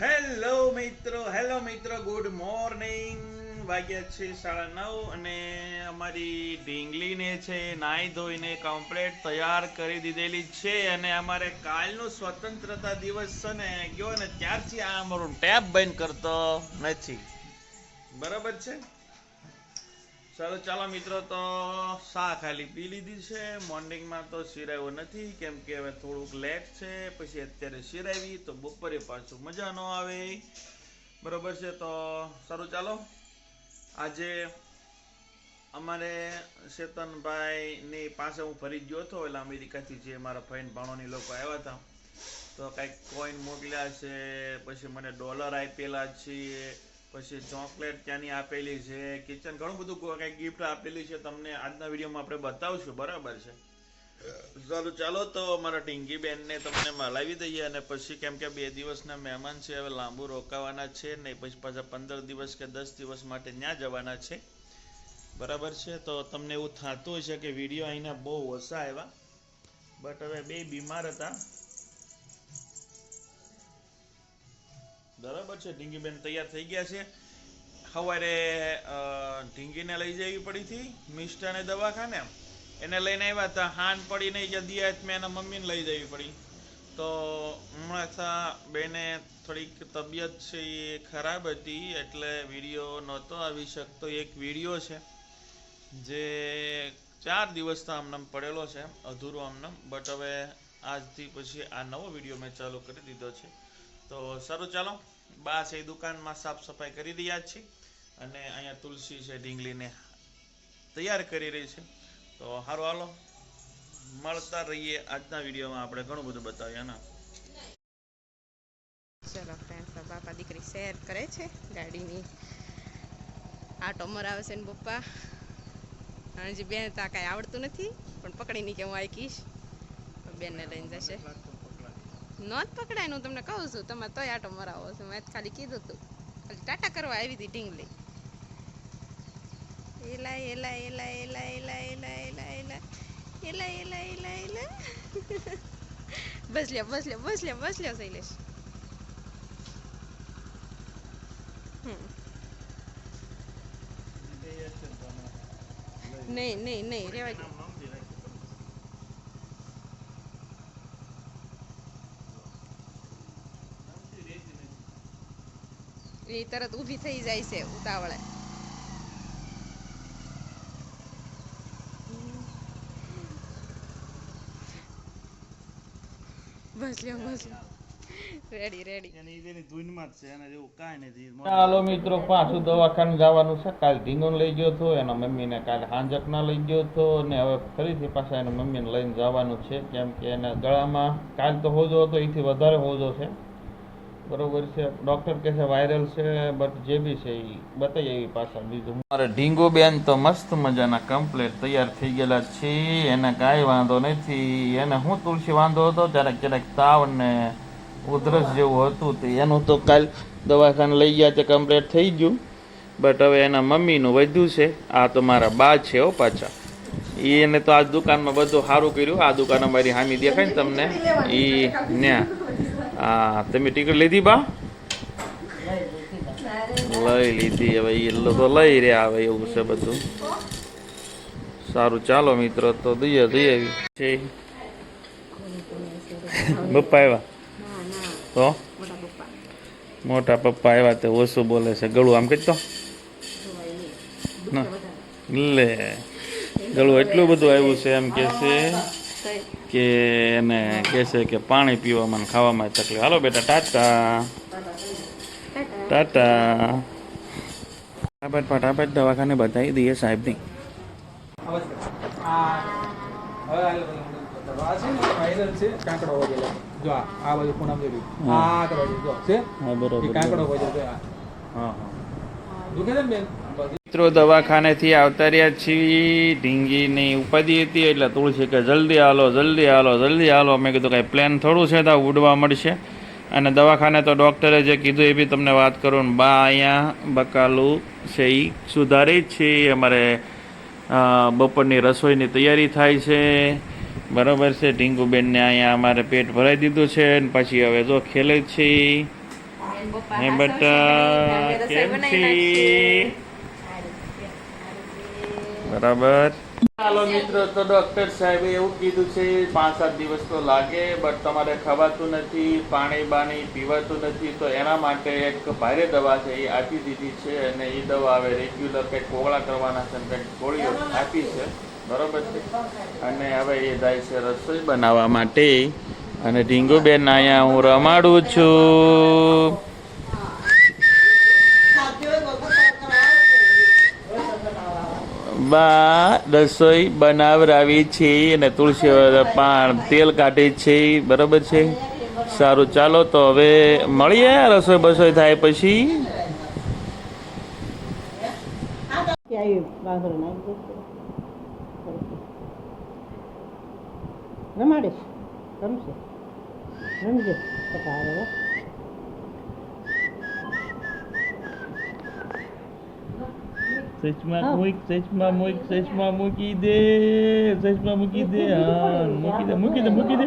Hello મિત્રો hello મિત્રો, good morning. વાગ્યા છે સાડા નવ અને અમારી ઢીંગલીને છે નાહી ધોઈને કમ્પ્લેટ તૈયાર કરી દીધેલી છે અને અમારે કાલનો સ્વતંત્રતા દિવસ છે ને, ગયો ને ત્યારથી આ અમારું ટેપ બંધ કરતો નથી. બરાબર છે? ચાલો ચાલો મિત્રો, તો શા ખાલી પી લીધી છે. મોર્નિંગમાં તો સિરાયો નથી, કેમ કે હવે થોડુંક લેટ છે. પછી અત્યારે સિરાવી તો બપોરે પાછું મજા ન આવે. બરોબર છે, તો સારું, ચાલો. આજે અમારે શેતનભાઈની પાસે હું ફરી ગયો હતો, એટલે અમેરિકાથી જે મારા ફઈન ભાણોની લોકો આવ્યા હતા. તો કાંઈક કોઈન મોકલ્યા છે, પછી મને ડોલર આપેલા છે પછી ચોકલેટ ત્યાંની આપેલી છે કિચન ઘણું બધું કંઈક ગિફ્ટ આપેલી છે તમને આજના વિડીયોમાં આપણે બતાવશું બરાબર છે? ચાલો ચાલો તો અમારા ટીંગી બેનને તમને મલાવી દઈએ અને પછી કેમ કે બે દિવસના મહેમાન છે હવે લાંબુ રોકાવાના છે ને પછી પાછા પંદર દિવસ કે દસ દિવસ માટે ત્યાં જવાના છે. બરાબર છે? તો તમને એવું થતું હશે કે વીડિયો અહીંના બહુ ઓછા આવ્યા. બટ હવે બે બીમાર હતા. બરાબર છે. ઢીંગીબેન તૈયાર થઈ ગયા છે. સવારે ઢીંગીને લઈ જવી પડી હતી મિષ્ટાને દવાખાને. એને લઈને આવ્યા હતા. હાન પડી નહીં આજ મેં એના મમ્મીને લઈ જવી પડી. તો હમણાં બેને થોડીક તબિયત છે એ ખરાબ હતી, એટલે વીડિયો નહોતો આવી શકતો. એક વીડિયો છે જે ચાર દિવસથી આમનામ પડેલો છે, અધૂરો આમનામ. બટ હવે આજથી પછી આ નવો વીડિયો મેં ચાલુ કરી દીધો છે. તો સારું ચાલો, બા છે દુકાનમાં સાફ સફાઈ કરી રહ્યા છે અને અહીંયા તુલસી છે, ઢીંગલીને તૈયાર કરી રહી છે. તો સારું હાલો. મળતા રહીએ આજના વિડીયોમાં. આપણે ઘણું બધું બતાવીએ ને? ચલો ફ્રેન્ડ બાપા દીકરી શેર કરે છે ગાડીની. આટો મરાવે છે ને પપ્પા. હજી બેન તો આ કાંઈ આવડતું નથી, પણ પકડીને કે હું આવીશ બેનને લઈને જશે. ન જ પકડાય હું તમને કહું છું તમે તોય આટો મરાવો છો મેં ખાલી કીધું હતું ખાલી ટાટા કરવા આવી હતી ઢીંગલી એલા એલા એલા એલા એલા એલા એલા એલા એલા એલા એલા એલા બસ લ્યો બસ લ્યો બસ લ્યો બસ લ્યો શૈલેષ હમ. નહીં નહીં નહીં રેવા દે એ તરત ઊભી થઈ જાય છે ઉતાવળે. બસ લ્યો બસ લ્યો. રેડી રેડી ચાલો મિત્રો પાછું દવાખાને જવાનું છે. કાલ ઢીંગોને લઈ ગયો હતો એના મમ્મીને કાલે હાંજકના લઈ ગયો હતો ને હવે ફરીથી પાછા એના મમ્મીને લઈને જવાનું છે. કેમ કે એના ગળામાં કાલ તો હોજો હતો એથી વધારે હોજો છે. બરોબર છે. ડોક્ટર કહે છે વાયરલ છે બટ જે બી છે એ બતાવી એવી પાછા બીજું. મારે ઢીંગો બેન તો મસ્ત મજાના કમ્પ્લેટ તૈયાર થઈ ગયેલા છે. એને કાંઈ વાંધો નથી. એને હું તુલસી વાંધો હતો ક્યારેક ક્યારેક તાવ ને ઉધરસ જેવું હતું તે. એનું તો કાલ દવાખાને લઈ ગયા તે કમ્પ્લેટ થઈ ગયું. બટ હવે એના મમ્મીનું વધ્યું છે. આ તો મારા બા છે હો પાછા. એને તો આ દુકાનમાં બધું સારું કર્યું. આ દુકાન અમારી હામી દેખાય ને તમને. એ ન્યા. હા, તમે ટિકિટ લીધી બા? લઈ લીધી, હવે એ તો લઈ રહ્યા હવે એવું છે બધું. સારું, ચાલો મિત્રો, તો દઈએ દઈએ. છે. પપ્પા આવ્યા? તો? મોટા પપ્પા આવ્યા તે ઓછું બોલે છે. ગળું આમ કહેતો ના. લે. ગળું એટલું બધું આવ્યું છે એમ કે છે. કે એને કહેશે કે પાણી પીવામાં ખાવામાં તકલીફ. હાલો બેટા ટાટા. ટાટા. ફટાફટ ફટાફટ દવાખાને બતાવી દઈએ સાહેબની. આ છે ને વાયરલ છે કાંકડો મિત્રો દવાખાનેથી આવતા રહ્યા છીએ. ઢીંગીની ઉપાધિ હતી એટલે તુલસી કે જલ્દી હાલો જલ્દી હાલો જલ્દી હાલો. મેં કીધું કાંઈ પ્લાન થોડું છે તો ઉડવા મળશે. અને દવાખાને તો ડૉક્ટરે જે કીધું એ બી તમને વાત કરું ને બા અહીંયા બકાલું છે એ સુધારે જ છે અમારે બપોરની રસોઈની તૈયારી થાય છે. બરાબર છે ઢીંગુબેનને અહીંયા અમારે પેટ ભરાઈ દીધું છે ને પછી હવે જો ખેલે જ છે હાસવશે બેટા કેમ છે. બરાબર. ચાલો મિત્રો, તો ડોક્ટર સાહેબે એવું કીધું છે, પાંચ સાત દિવસ તો લાગે બટ તમારે ખવાતું નથી, પાણી બાણી પીવાતું નથી, તો એના માટે એક ભારે દવા છે, એ આપી દીધી છે, અને એ દવા હવે રેગ્યુલર કંઈક કોગળા કરવાના છે કંઈક ગોળીઓ આપી છે, બરાબર છે? અને હવે એ જાય છે રસોઈ બનાવવા માટે, અને ઢીંગુબેન અહીંયા હું રમાડું છું. બા રસોઈ બનાવરાવી છે અને તુલસી પાન તેલ કાઢે છે. બરોબર છે? સારું, ચાલો તો હવે મળીએ રસોઈ બસોઈ થાય પછી. રમાડીશ. રમશે. રમજે પપ્પા હારે હો. સચમાં મૂક સચમાં મૂક સચમાં મૂકી દે સચમાં મૂકી દે હા મૂકી દે મૂકી દે મૂકી દે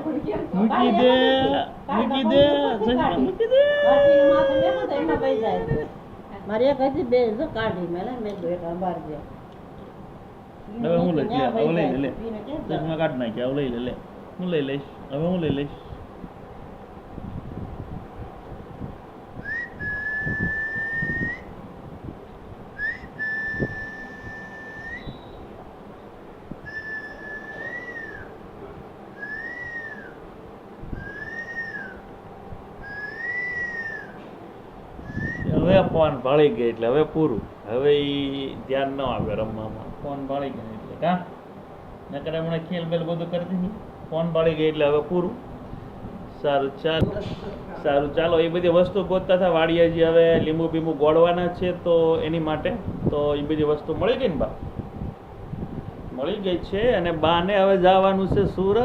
મૂકી દે મૂકી દે સચમાં મૂકી દે. મારે એક હજી બે જો કાઢી મેં કીધું એક અંબાર છે હવે હું લઈ લે હવે લઈ. લે? સચમાં કાઢ નાખ્યા હવે લઈ લે. હું લઈ લઈશ હવે હું લઈ લઈશ. હવે ફોન ભાળી ગઈ એટલે હવે પૂરું. હવે એ ધ્યાન ન આવે રમવામાં. ફોન ભાળી ગયો એટલે કા? નકર હમણાં ખેલ બેલ બધું કરી હતી ફોન ભાળી ગઈ એટલે હવે પૂરું. સારું ચાલ. સારું ચાલો. એ બધી વસ્તુ ગોતતા હતા. વાડીએ જે હવે લીંબુ બીંબુ ગોળવાના છે તો એની માટે. તો એ બધી વસ્તુ મળી ગઈ ને બા? મળી ગઈ છે અને બાને હવે જવાનું છે સુરત.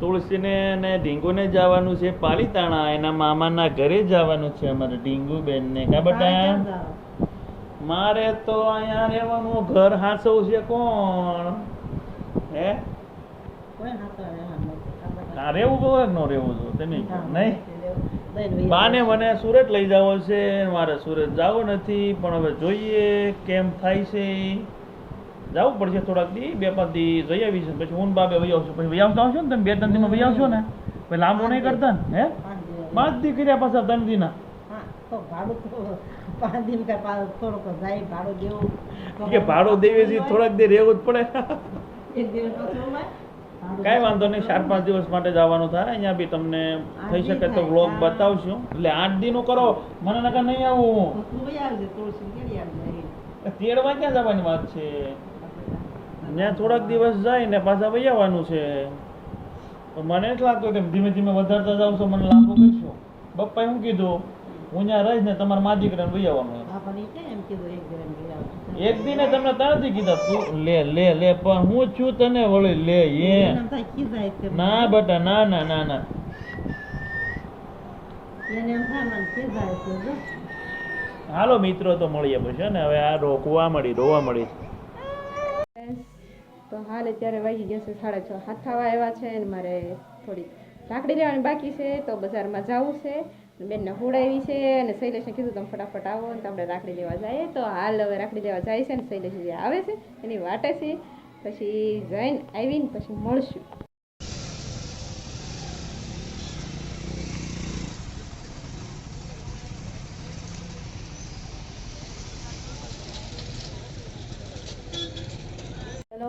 તુલસીને ને ઢીંગુને જવાનું છે પાલીતાણા એના મામાના ઘરે જવાનું છે અમારે ઢીંગુબેનને. કા બટા? મારે તો અહીંયા રહેવાનું ઘર હાસવ છે કોણ? હે? રહેવું તો ન રહેવું તો તમે. નહીં? બાને મને સુરત લઈ જવો છે મારે સુરત જવું નથી પણ હવે જોઈએ કેમ થાય છે જવું પડશે થોડાક દી બે પાંચ દી જઈ આવી છે પછી હું બાબે વહી આવશું પછી વહી આવતા આવશો ને તમે બે ત્રણ દીમાં વહી આવશો ને? પછી લાંબો નહીં કરતા ને હે? પાંચ દી કર્યા પાછા ત્રણ દીના. ભાડું દેવું. છે થોડાક દી રહેવું જ પડે. કાંઈ વાંધો નહીં ચાર પાંચ દિવસ માટે જવાનું થાય. અહીંયા બી તમને થઈ શકે તો વ્લોગ બતાવશું. એટલે આઠ દીનું કરો. મને નકર નહીં આવું. તેડવા ક્યાં જવાની વાત છે? ત્યાં થોડાક દિવસ જાય ને પાછા વહી આવવાનું છે. પણ મને જ લાગતું તેમ ધીમે ધીમે વધારતા જાવ છો મને લાંબુ કરશો બપ્પાએ શું કીધું? હું ત્યાં રહીશ ને તમારા મા દીકરાને વહી આવવાનું? એક દિને તમને તારથી કીધા તું લે લે લે પણ હું છું તને વળી લે એ. ના બેટા ના ના ના ના. હાલો મિત્રો તો મળીએ પછી ને? હવે આ રોકવા મળી રોવા મળી. તો હાલ અત્યારે વાગી ગયા છે સાડા છ. હાથ થવા આવ્યા છે અને મારે થોડી લાકડી લેવાની બાકી છે તો બજારમાં જવું છે. બેનને હુડાવી છે અને શૈલેષને કીધું, તમે ફટાફટ આવો અને આપણે રાખડી લેવા જઈએ. તો હાલ હવે રાખડી લેવા જાય છે ને શૈલેષ જે આવે છે એની વાટે છે. પછી જઈને આવીને પછી મળશું હેલો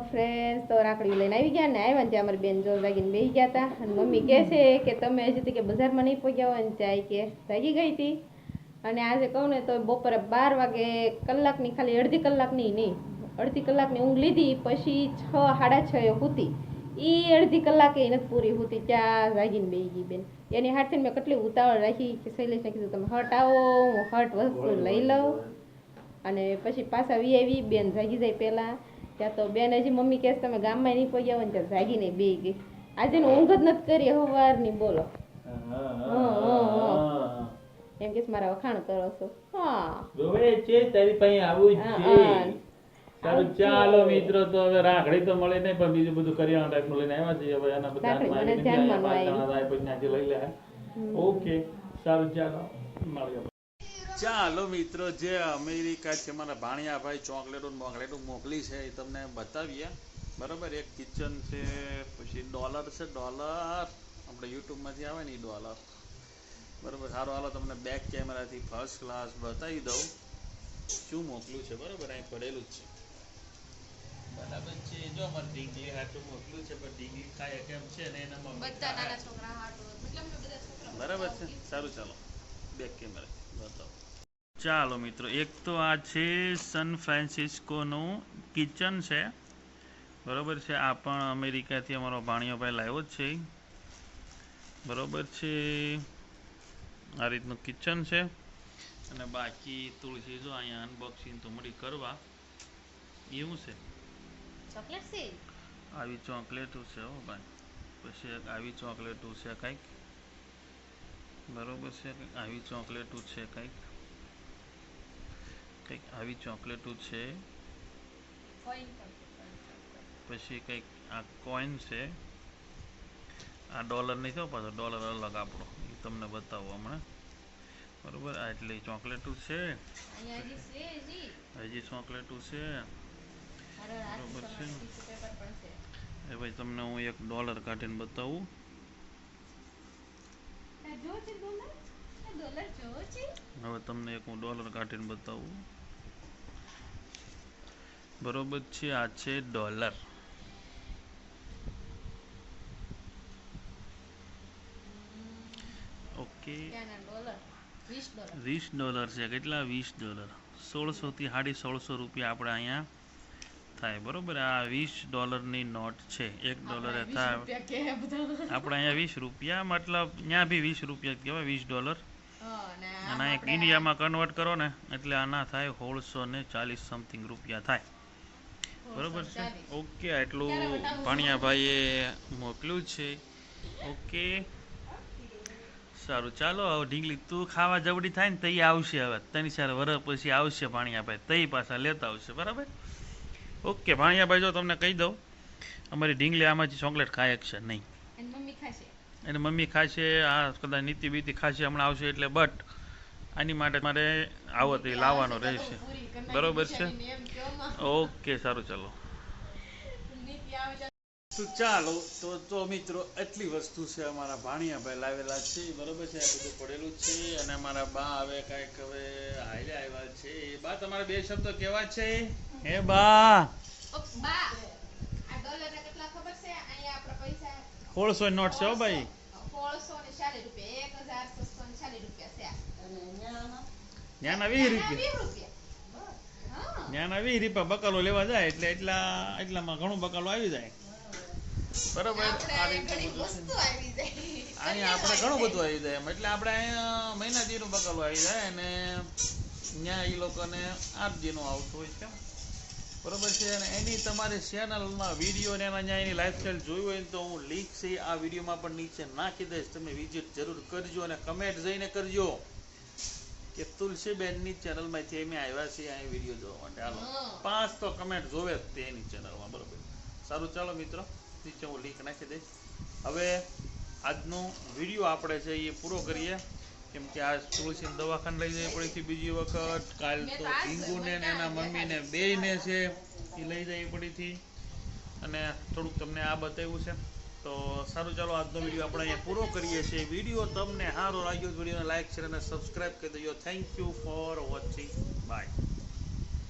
ફ્રેન્ડ્સ તો રાખડી લઈને આવી ગયા ને આવ્યા ને અમારી બેન જોર વાગીને બેસી ગયા હતા અને મમ્મી કહે છે કે તમે હજી તો કે બજારમાં નહીં પહોંચ્યા હોય ને ચાય કે જાગી ગઈ હતી અને આજે કહું ને તો બપોરે બાર વાગે કલાકની ખાલી અડધી કલાકની નહીં, અડધી કલાકની ઊંઘ લીધી, પછી છ, સાડા છ એ હતી. એ અડધી કલાકે નથી પૂરી હતી, ત્યાં જાગીને બેસી ગઈ બેન. એની હાથે મેં કેટલી ઉતાવળ રાખી કે શૈલેષને કીધું, તમે હટ આવો, હું હટ વસ્તુ લઈ લઉં. અને પછી પાછા વી આવી બેન જાગી જાય પહેલા. ત્યાં તો બેન હજી મમ્મી કહે તમે ગામમાં નહીં પહોંચ્યા હોય ને ત્યાં જાગીને બે ગઈ આજે ઊંઘ જ નથી કરી સવારની બોલો એમ કે મારા વખાણ કરો છો હા છે તારી પાસે આવું છે ચાલો મિત્રો તો હવે રાખડી તો મળે નહીં પણ બીજું બધું કરિયાણા ટાઈપ લઈને આવ્યા છીએ હવે એના બધા લઈ લે ઓકે સારું ચાલો મળીએ ચાલો મિત્રો જે અમેરિકા છે મારા ભાણિયાભાઈ ચોકલેટો મોકલેટો મોકલી છે એ તમને બતાવીએ. બરાબર એક કિચન છે પછી ડોલર છે ડોલર આપણે યુટ્યુબમાંથી આવે ને એ ડોલર બરાબર સારું હાલો તમને બેક કેમેરાથી ફર્સ્ટ ક્લાસ બતાવી દઉં. શું મોકલ્યું છે? બરાબર અહીં પડેલું જ છે. બરાબર છે. જો અમારે ડીંગલી હાટું મોકલ્યું છે પણ ડીંગલી ખાય કેમ છે ને એના મમ્મી બધા નાના છોકરા હાટુ. બરાબર છે. સારું ચાલો. બેક કેમેરા બતાવો. ચાલો મિત્રો એક તો આ છે સન ફ્રાન્સિસ્કોનું કિચન છે. બરોબર છે આ પણ અમેરિકાથી અમારો ભાણિયો ભાઈ લાવ્યો જ છે. બરોબર છે આ રીતનું કિચન છે. અને બાકી તુલસી જો અહીંયા અનબોક્સિંગ તો મળી કરવા. એવું છે. આવી ચોકલેટો છે હો ભાઈ. પછી આવી ચોકલેટો છે કંઈક. બરોબર છે આવી ચોકલેટો છે કંઈક. કંઈક આવી ચોકલેટો છે? પછી કંઈક આ કોઈન છે. આ ડોલર નહીં થયો પાછો ડોલર અલગ આપણો. એ તમને બતાવું હમણાં. બરોબર? આ એટલે ચોકલેટો છે. હજી ચોકલેટો છે. બરોબર છે. એ ભાઈ તમને હું એક ડોલર કાઢીને બતાવું. હવે તમને એક હું ડોલર કાઢીને બતાવું. બરોબર છે આ છે ડોલર. ઓકે. વીસ ડોલર છે કેટલા? વીસ ડોલર. સોળસો થી સાડી સોળસો રૂપિયા આપણે અહીંયા થાય. બરોબર આ વીસ ડોલરની નોટ છે. એક ડોલરે થાય. આપણે અહીંયા વીસ રૂપિયા મતલબ ત્યાં બી વીસ રૂપિયા કહેવાય વીસ ડોલર. હા ને આમ અને એક ઇન્ડિયામાં કન્વર્ટ કરો ને એટલે આના થાય સોળસો ને ચાલીસ સમથિંગ રૂપિયા થાય. બરોબર છે? ઓકે આટલું ભાણિયાભાઈએ મોકલ્યું છે. ઓકે. સારું ચાલો હવે ઢીંગલી તું ખાવા જવડી થાય ને તઈ આવશે હવે. ત્રણ ચાર વર્ષ પછી આવશે ભાણિયાભાઈ. તઈ પાછા લેતા આવશે બરાબર? ઓકે ભાણિયાભાઈ જો તમને કહી દઉં અમારી ઢીંગલી આમાંથી ચોકલેટ ખાય છે નહીં. મમ્મી ખાશે. એને મમ્મી ખાશે આ કદાચ નીતિ બીતી ખાશે હમણાં આવશે એટલે બટ આની માટે મારે આવો તે લાવવાનો રહેશે. બરોબર છે. ઓકે સારું ચાલો. આવે તો ચાલો તો તો મિત્રો એટલી વસ્તુ છે અમારા ભાણિયાભાઈ લાવેલા છે બરોબર છે? આ બધું પડેલું જ છે અને અમારા બા હવે કાંઈક હવે હાલ્યા આવ્યા છે. બા તમારા બે શબ્દ કેવા છે? હે બા? બા આ ડોલરના કેટલા ખબર છે અહીંયા આપણા પૈસા સોળસો નોટ છે હો ભાઈ સોળસો ને ચાલીસ રૂપિયા એક હજાર છસો ને ચાલીસ રૂપિયા છે નોટ છે ભાઈ ન્યાના વીસ ત્યાંના રૂપિયા વીસ રૂપિયા હા વીસ રૂપિયા બકાલો લેવા જાય એટલે એટલા એટલામાં ઘણું બકાલો આવી જાય. બરાબર. અહીંયા આપણે ઘણું બધું આવી જાય એમ. એટલે આપણે અહીંયા મહિના દીનું બકાલો આવી જાય અને ત્યાં એ લોકોને આઠ દીનું આવતું હોય છે. બરોબર છે અને એની તમારે ચેનલમાં વીડિયો ને એના ત્યાં એની લાઈફસ્ટાઈલ જોઈ હોય તો હું લિંક છે આ વિડીયોમાં પણ નીચે નાખી દઈશ. તમે વિઝિટ જરૂર કરજો અને કમેન્ટ જઈને કરજો કે તુલસીબેનની ચેનલમાંથી અમે આવ્યા છીએ અહીં વીડિયો જોવા માટે. હાલો પાંચ તો કમેન્ટ જોવે જ તે એની ચેનલમાં બરોબર. સારું ચાલો મિત્રો નીચે હું લિંક નાખી દઈશ. હવે આજનો વીડિયો આપણે છે એ પૂરો કરીએ. કેમ કે આ તુલસી દવાખાને લઈ જવી પડી હતી બીજી વખત. કાલ તો તો ને એના. મમ્મીને બેયને છે, એ લઈ જવી પડી હતી. અને થોડુંક તમને આ બતાવ્યું છે. તો સારું, ચાલો આજનો વીડિયો આપણે અહીંયા પૂરો કરીએ છીએ. વીડિયો તમને સારો લાગ્યો વિડીયોને લાઈક, શેર અને સબસ્ક્રાઈબ કરી દેજો. Thank you for watching